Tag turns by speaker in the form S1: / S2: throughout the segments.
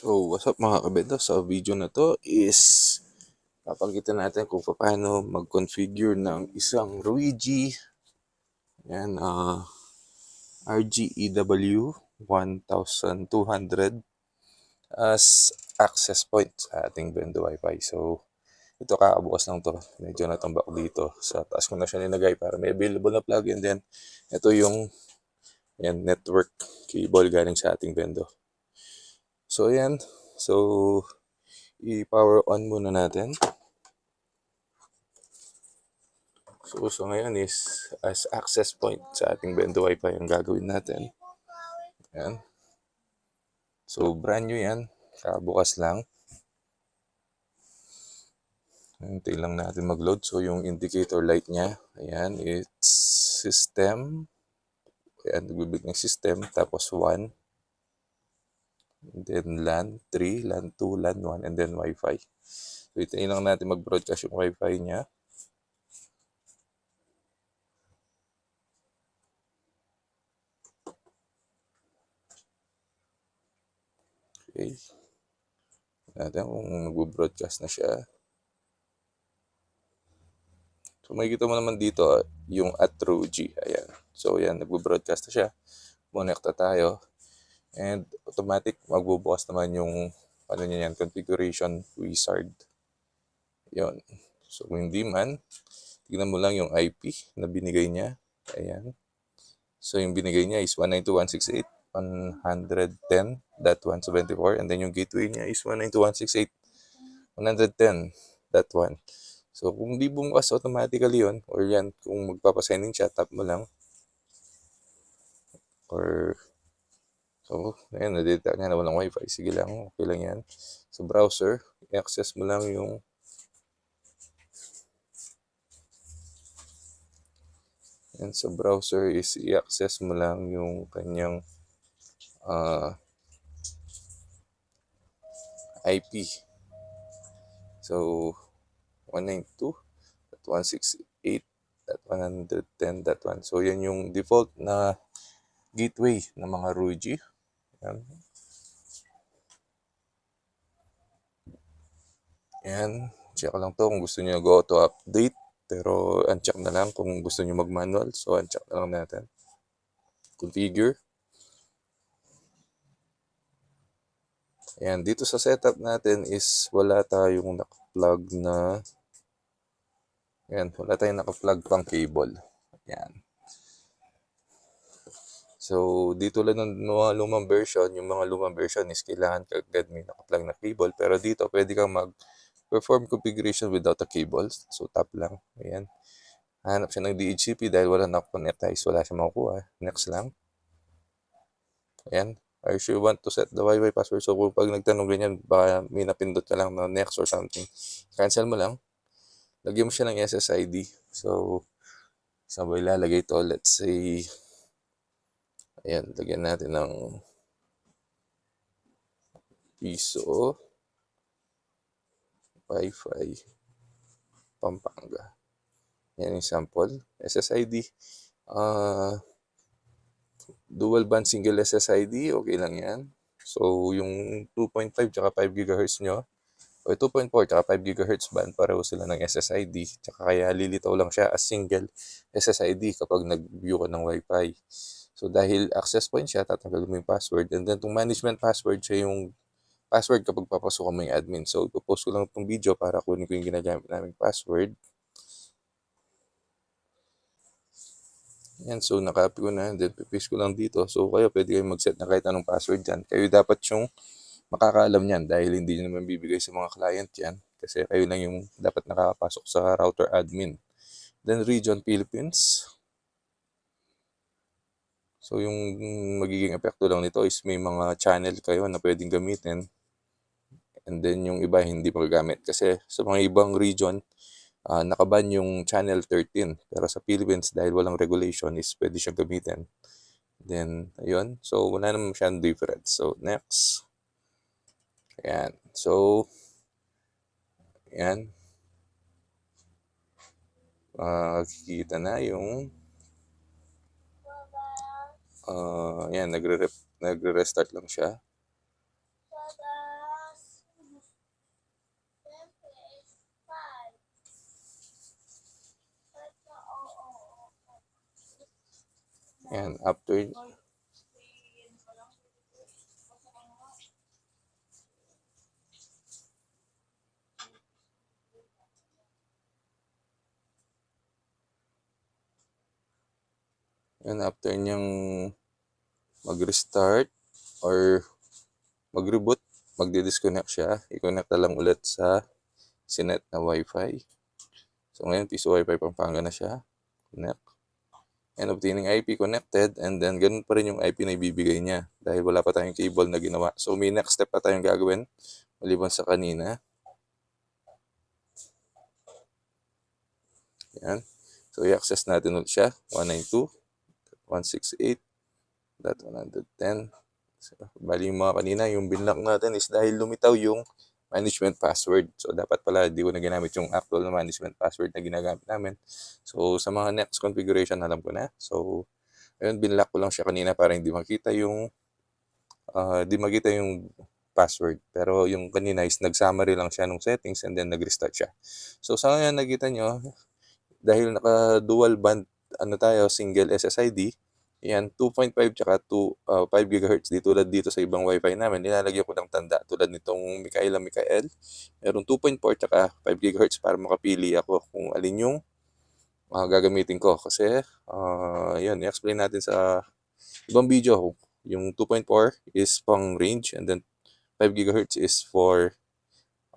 S1: So, what's up mga kabendo? Sa video na to is papakita natin kung paano mag-configure ng isang Ruigi yan, uh, RGEW 1200 as access point sa ating Bendo Wi-Fi. So, ito kakabukas lang to. Medyo natambak dito. Sa taas ko na siya nilagay para may available na plug. And then, ito yung yan, network cable galing sa ating Bendo. So, ayan. So, i-power on muna natin. So, so ngayon is as access point sa ating Bendo Wi-Fi ang gagawin natin. Ayan. So, brand new yan. Kabukas lang. Hintay lang natin mag-load. So, yung indicator light niya, ayan, it's system. Ayan, nagbibig ng system. Tapos 1. And then LAN 3, LAN 2, LAN 1, and then Wi-Fi. So, itayin lang natin mag-broadcast yung Wi-Fi niya. Okay. Natin kung nag-broadcast na siya. So, makikita mo naman dito yung at G. Ayan. So, yan, nag-broadcast na siya. Connecta tayo. And automatic magbubukas naman yung ano niya yan, configuration wizard. Yon. So kung hindi man, tignan mo lang yung IP na binigay niya. Ayan. So yung binigay niya is 192.168 110.174 and then yung gateway niya is 192.168 110.1 So kung di bumukas automatically yon or yan kung magpapasign siya tap mo lang or So, ayan, na-detect niya na walang wifi. Sige lang, okay lang yan. Sa browser, i-access mo lang yung Yan, sa browser is i-access mo lang yung kanyang uh, IP. So, 192.168.110.1. So, yan yung default na gateway ng mga Ruigi. Yan. Yan. Check lang to kung gusto niyo go to update. Pero uncheck na lang kung gusto niyo mag-manual. So uncheck na lang natin. Configure. Ayan, dito sa setup natin is wala tayong naka-plug na Ayan, wala tayong naka-plug pang cable. Ayan. So, dito lang ng mga lumang version, yung mga lumang version is kailangan kagad may naka-plug na cable. Pero dito, pwede kang mag-perform configuration without a cable. So, tap lang. Ayan. Hanap siya ng DHCP dahil wala nakakonectize. Wala siya makukuha. Next lang. Ayan. Are you sure you want to set the Wi-Fi password? So, kung pag nagtanong ganyan, baka may napindot ka lang na next or something. Cancel mo lang. Lagyan mo siya ng SSID. So, saan ba ilalagay ito? Let's say, Ayan, lagyan natin ng piso Wi-Fi Pampanga. Yan yung sample. SSID. Uh, dual band single SSID, okay lang yan. So, yung 2.5 tsaka 5 GHz nyo, o 2.4 tsaka 5 GHz band, pareho sila ng SSID. Tsaka kaya lilitaw lang siya as single SSID kapag nag-view ka ng Wi-Fi. So dahil access point siya, tatanggalin mo yung password. And then itong management password siya yung password kapag papasok mo yung admin. So ipopost ko lang itong video para kunin ko yung ginagamit naming password. Yan, so nakapy ko na. Then pipaste ko lang dito. So kayo pwede kayong mag-set na kahit anong password dyan. Kayo dapat yung makakaalam niyan dahil hindi nyo naman bibigay sa mga client yan. Kasi kayo lang yung dapat nakakapasok sa router admin. Then region Philippines. So yung magiging epekto lang nito is may mga channel kayo na pwedeng gamitin and then yung iba hindi magagamit kasi sa mga ibang region uh, nakaban yung channel 13 pero sa Philippines dahil walang regulation is pwede siyang gamitin. Then ayun, so wala naman siyang difference. So next. Ayan. So ayan. Uh, kikita na yung uh, yan, nagre-restart nagre, nagre lang siya. Yan, after Yan, after niyang mag-restart or mag-reboot, magdi-disconnect siya. I-connect na lang ulit sa sinet na Wi-Fi. So ngayon, piso Wi-Fi Pampanga na siya. Connect. And obtaining IP connected and then ganun pa rin yung IP na ibibigay niya dahil wala pa tayong cable na ginawa. So may next step pa tayong gagawin maliban sa kanina. Yan. So i-access natin ulit siya. 192.168.110. So, bali yung mga kanina, yung binlock natin is dahil lumitaw yung management password. So, dapat pala di ko na ginamit yung actual na management password na ginagamit namin. So, sa mga next configuration, alam ko na. So, ayun, binlock ko lang siya kanina para hindi makita yung uh, di makita yung password. Pero yung kanina is nag-summary lang siya ng settings and then nag-restart siya. So, sa ngayon, nakita nyo, dahil naka dual band ano tayo single SSID yan 2.5 tsaka 2 uh, 5 GHz dito tulad dito sa ibang wifi namin. Nilalagyan ko ng tanda tulad nitong Mikaela Mikael. Meron 2.4 tsaka 5 GHz para makapili ako kung alin yung uh, gagamitin ko. Kasi uh, yun i-explain natin sa ibang video. Yung 2.4 is pang range and then 5 GHz is for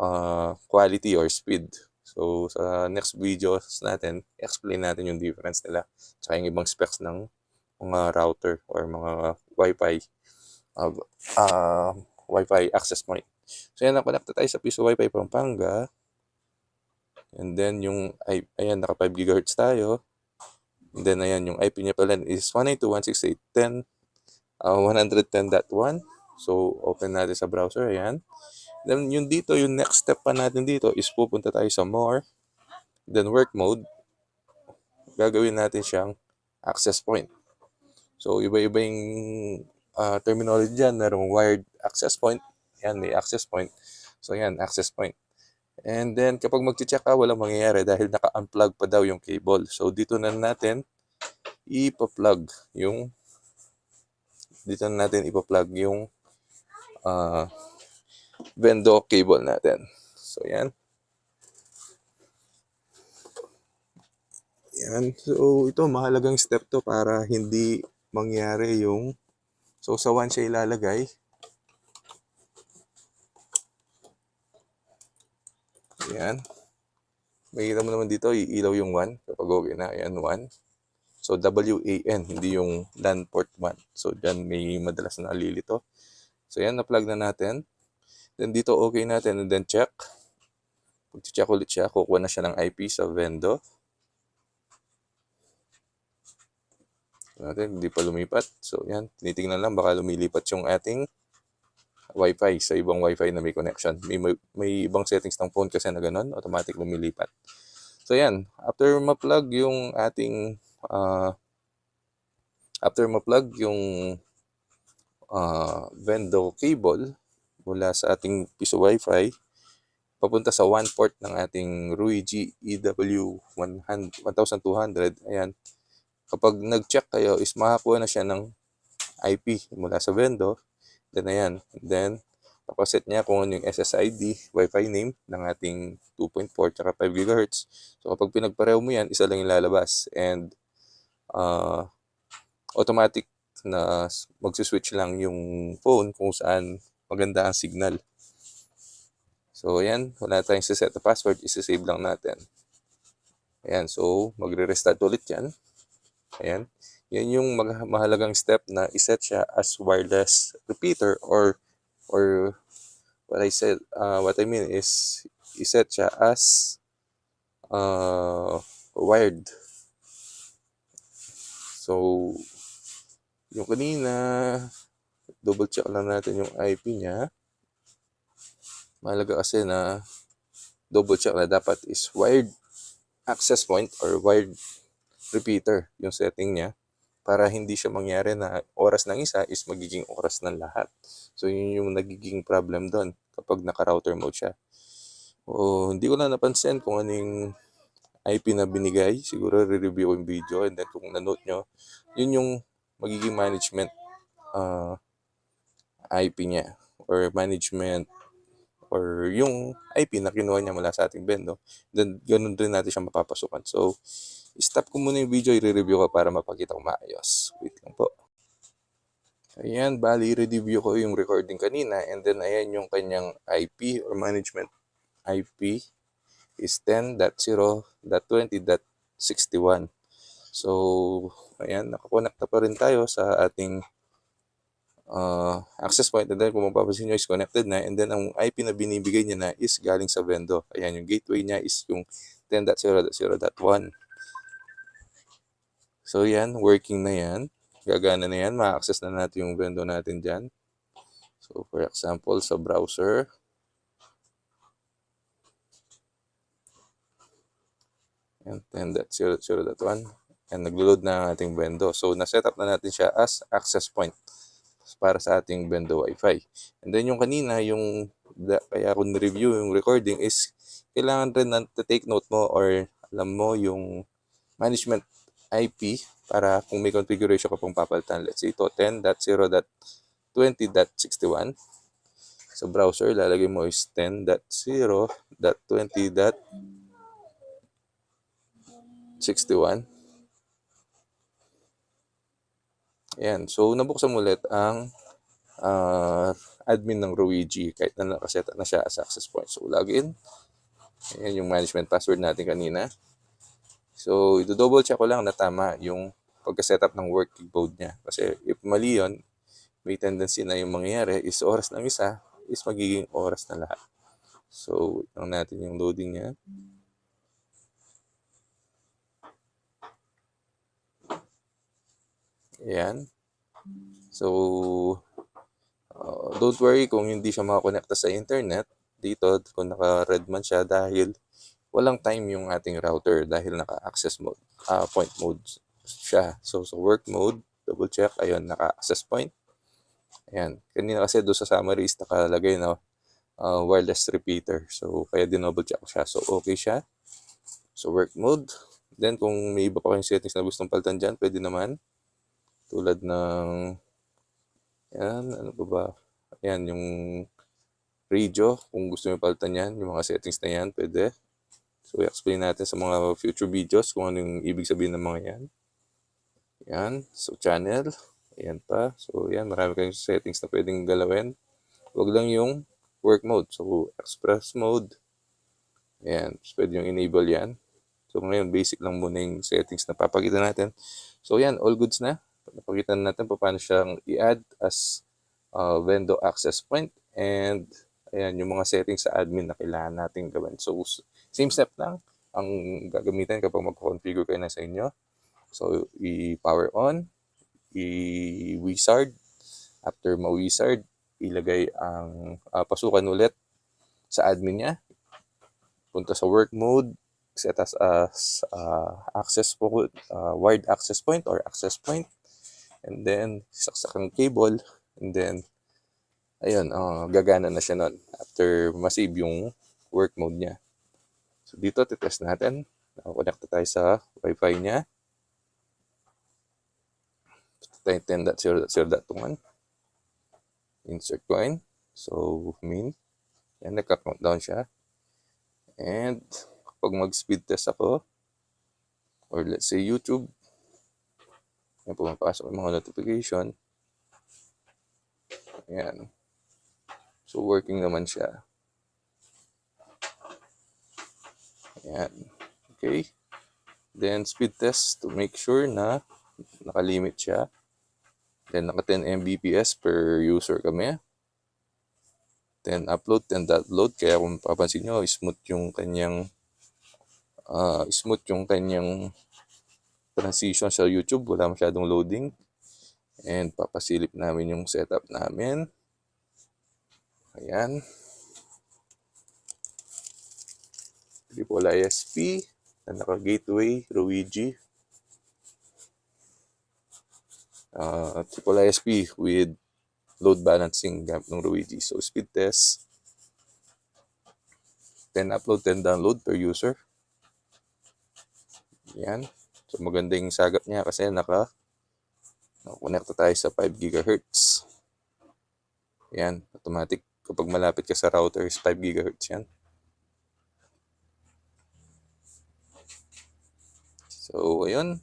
S1: uh, quality or speed. So, sa next videos natin, explain natin yung difference nila sa yung ibang specs ng mga router or mga Wi-Fi uh, uh, Wi-Fi access point. So, yan, nakonect tayo sa piso Wi-Fi Pampanga. And then, yung, ay, ayan, naka 5 GHz tayo. And then, ayan, yung IP niya pala is 192.168.10 uh, 110.1. So, open natin sa browser. Ayan. Then, yung dito, yung next step pa natin dito is pupunta tayo sa more. Then, work mode. Gagawin natin siyang access point. So, iba-iba yung uh, terminology dyan. Merong wired access point. Yan, may access point. So, yan, access point. And then, kapag mag-check ka, walang mangyayari dahil naka-unplug pa daw yung cable. So, dito na natin ipa-plug yung dito na natin ipa-plug yung uh, Vendo cable natin. So, yan. Yan. So, ito, mahalagang step to para hindi mangyari yung So, sa 1 siya ilalagay. Yan. Makikita mo naman dito, iilaw yung 1 kapag okay na. Ayan, 1. So, WAN, hindi yung LAN port 1. So, dyan may madalas na alilito. So, yan, na-plug na natin. Then dito okay natin and then check. Pag check ulit siya, kukuha na siya ng IP sa Vendo. Natin, hindi pa lumipat. So yan, tinitingnan lang baka lumilipat yung ating Wi-Fi sa ibang Wi-Fi na may connection. May, may, may ibang settings ng phone kasi na ganun, automatic lumilipat. So yan, after ma-plug yung ating uh, after ma-plug yung uh, Vendo cable, mula sa ating piso wifi papunta sa one port ng ating Ruigi EW 1200. Ayan. Kapag nag-check kayo is makakuha na siya ng IP mula sa vendor. Then ayan. Then papaset niya kung ano yung SSID, Wi-Fi name ng ating 2.4 tsaka 5 GHz. So kapag pinagpareho mo yan, isa lang yung lalabas. And uh, automatic na magsiswitch lang yung phone kung saan maganda ang signal. So, ayan. Wala tayong set na password. Isa-save lang natin. Ayan. So, magre-restart ulit yan. Ayan. Yan yung mahalagang step na iset siya as wireless repeater or or what I said, uh, what I mean is iset siya as uh, wired. So, yung kanina, double check lang natin yung IP niya. Mahalaga kasi na double check na dapat is wired access point or wired repeater yung setting niya para hindi siya mangyari na oras ng isa is magiging oras ng lahat. So yun yung nagiging problem doon kapag naka-router mode siya. O, hindi ko na napansin kung ano yung IP na binigay. Siguro re-review ko yung video and then kung nanote nyo, yun yung magiging management uh, IP niya or management or yung IP na kinuha niya mula sa ating bendo, then ganun din natin siya mapapasukan. So, stop ko muna yung video, i-review ko para mapakita ko maayos. Wait lang po. Ayan, bali, review ko yung recording kanina and then ayan yung kanyang IP or management IP is 10.0.20.61. So, ayan, nakakonekta pa rin tayo sa ating uh, access point. And then, kung mapapansin nyo, is connected na. And then, ang IP na binibigay niya na is galing sa vendo. Ayan, yung gateway niya is yung 10.0.0.1. So, yan, working na yan. Gagana na yan. Ma-access na natin yung vendo natin dyan. So, for example, sa browser, Yan, 10.0.0.1. And naglo-load na ang ating Bendo. So, na-set up na natin siya as access point para sa ating Bendo Wi-Fi. And then yung kanina, yung da, kaya ako review yung recording is kailangan rin na take note mo or alam mo yung management IP para kung may configuration ka pong papalitan. Let's say ito, 10.0.20.61. Sa browser, lalagay mo is 10.0.20.61. 61. Ayan. So, nabuksan ulit ang uh, admin ng Ruigi kahit na nakaset na siya as access point. So, login. Ayan yung management password natin kanina. So, ito-double check ko lang na tama yung pagka-setup ng working code niya. Kasi if mali yun, may tendency na yung mangyayari is oras ng isa is magiging oras na lahat. So, wait natin yung loading niya. Ayan. So, uh, don't worry kung hindi siya makakonekta sa internet dito kung naka-red man siya dahil walang time yung ating router dahil naka-access mode, uh, point mode siya. So, sa work mode, double check, ayun, naka-access point. Ayan. Kanina kasi doon sa summary is nakalagay na uh, wireless repeater. So, kaya din-double check siya. So, okay siya. So, work mode. Then, kung may iba pa kayong settings na gustong palitan dyan, pwede naman. Tulad ng, yan, ano pa ba? Yan, yung radio, kung gusto nyo palitan yan, yung mga settings na yan, pwede. So, i-explain natin sa mga future videos kung ano yung ibig sabihin ng mga yan. Yan, so channel, ayan pa. So, yan, marami kayong settings na pwedeng galawin. Huwag lang yung work mode. So, express mode, ayan, pwede yung enable yan. So, ngayon, basic lang muna yung settings na papakita natin. So, yan, all goods na napakita natin paano siyang i-add as uh, vendor access point and ayan yung mga settings sa admin na kailangan natin gawin. So, same step lang ang gagamitin kapag mag-configure kayo na sa inyo. So, i-power on, i-wizard. After ma-wizard, ilagay ang uh, pasukan ulit sa admin niya. Punta sa work mode, set as, uh, access point, uh, wired access point or access point and then saksak cable and then ayun uh, gagana na siya nun after masave yung work mode niya. So dito titest natin. Nakakonekta tayo sa wifi niya. Tayo 10.0.0.1 insert coin. So min yan nagka-count down siya. And kapag mag speed test ako or let's say YouTube Ayan, pumapasok yung mga notification. Ayan. So, working naman siya. Ayan. Okay. Then, speed test to make sure na nakalimit siya. Then, naka 10 Mbps per user kami. Then, upload, then download. Kaya kung papansin nyo, smooth yung kanyang uh, smooth yung kanyang transition sa YouTube, wala masyadong loading. And papasilip namin yung setup namin. Ayan. Triple ISP na naka-gateway, Ruigi. Uh, triple ISP with load balancing gamit ng Ruigi. So, speed test. 10 upload, 10 download per user. Yan. So maganda yung sagap niya kasi naka Connecta tayo sa 5 GHz. Yan, automatic. Kapag malapit ka sa router is 5 GHz yan. So, ayun.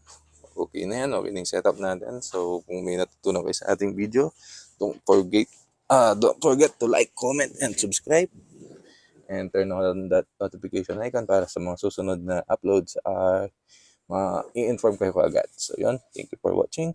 S1: Okay na yan. Okay na yung setup natin. So, kung may natutunan kayo sa ating video, don't forget, uh, don't forget to like, comment, and subscribe. And turn on that notification icon para sa mga susunod na uploads, uh, ma-i-inform kayo agad. So, yun. Thank you for watching.